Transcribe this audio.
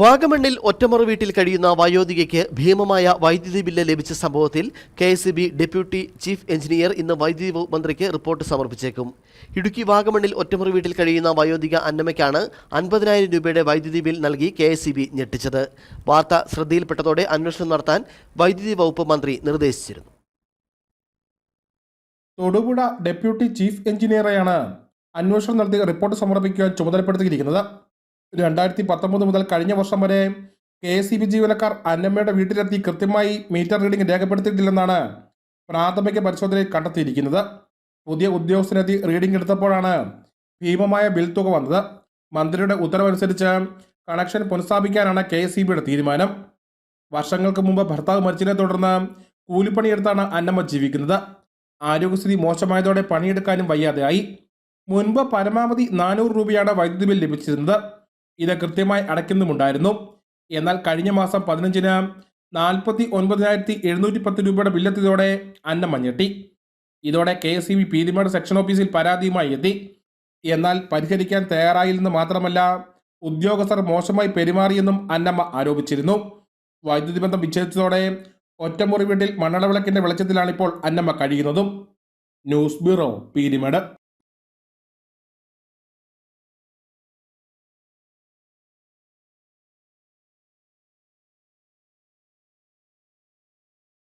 വാഗമണ്ണിൽ ഒറ്റമുറി വീട്ടിൽ കഴിയുന്ന വയോധികയ്ക്ക് ഭീമമായ വൈദ്യുതി ബില്ല് ലഭിച്ച സംഭവത്തിൽ K S B deputy chief engineer ഇന്ന് വൈദ്യുതി മന്ത്രിക്ക് റിപ്പോർട്ട് സമർപ്പിച്ചേക്കും. ഇടുക്കി വാഗമണ്ണിൽ ഒറ്റമുറി വീട്ടിൽ കഴിയുന്ന വയോധിക അന്നമ്മയ്ക്കാണ് അൻപതിനായിരം രൂപയുടെ വൈദ്യുതി ബിൽ നൽകി കെ എസ് ഞെട്ടിച്ചത്. വാർത്ത ശ്രദ്ധയിൽപ്പെട്ടതോടെ അന്വേഷണം നടത്താൻ വൈദ്യുതി വകുപ്പ് മന്ത്രി നിർദ്ദേശിച്ചിരുന്നു. തൊടുപുഴ ഡെപ്യൂട്ടി ചീഫ് എഞ്ചിനീയറെയാണ് അന്വേഷണം നടത്തി റിപ്പോർട്ട് സമർപ്പിക്കാൻ ചുമതലപ്പെടുത്തിയിരിക്കുന്നത്. രണ്ടായിരത്തി പത്തൊമ്പത് മുതൽ കഴിഞ്ഞ വർഷം വരെ കെ എസ് ഇ ബി ജീവനക്കാർ അന്നമ്മയുടെ വീട്ടിലെത്തി കൃത്യമായി മീറ്റർ റീഡിംഗ് രേഖപ്പെടുത്തിയിട്ടില്ലെന്നാണ് പ്രാഥമിക പരിശോധനയിൽ കണ്ടെത്തിയിരിക്കുന്നത്. പുതിയ ഉദ്യോഗസ്ഥനെത്തി റീഡിംഗ് എടുത്തപ്പോഴാണ് ഭീമമായ ബിൽ തുക വന്നത്. മന്ത്രിയുടെ ഉത്തരവനുസരിച്ച് കണക്ഷൻ പുനഃസ്ഥാപിക്കാനാണ് കെ എസ് ബിയുടെ തീരുമാനം. വർഷങ്ങൾക്ക് മുമ്പ് ഭർത്താവ് മരിച്ചതിനെ തുടർന്ന് കൂലിപ്പണിയെടുത്താണ് അന്നമ്മ ജീവിക്കുന്നത്. ആരോഗ്യസ്ഥിതി മോശമായതോടെ പണിയെടുക്കാനും വയ്യാതെയായി. മുൻപ് പരമാവധി നാനൂറ് രൂപയാണ് വൈദ്യുതി ബിൽ ലഭിച്ചിരുന്നത്. ഇത് കൃത്യമായി അടയ്ക്കുന്നുമുണ്ടായിരുന്നു. എന്നാൽ കഴിഞ്ഞ മാസം പതിനഞ്ചിന് നാൽപ്പത്തി ഒൻപതിനായിരത്തി എഴുന്നൂറ്റി പത്ത് രൂപയുടെ ബില്ലെത്തിയതോടെ അന്നം മഞ്ഞെട്ടി. ഇതോടെ K S C B Peermade section ഓഫീസിൽ പരാതിയുമായി എത്തി. എന്നാൽ പരിഹരിക്കാൻ തയ്യാറായില്ലെന്ന് മാത്രമല്ല ഉദ്യോഗസ്ഥർ മോശമായി പെരുമാറിയെന്നും അന്നമ്മ ആരോപിച്ചിരുന്നു. വൈദ്യുതി ബന്ധം വിച്ഛേദിച്ചതോടെ ഒറ്റമുറി വീട്ടിൽ മണ്ണളവിളക്കിന്റെ വെളിച്ചത്തിലാണിപ്പോൾ അന്നമ്മ കഴിയുന്നതും. News bureau Peermade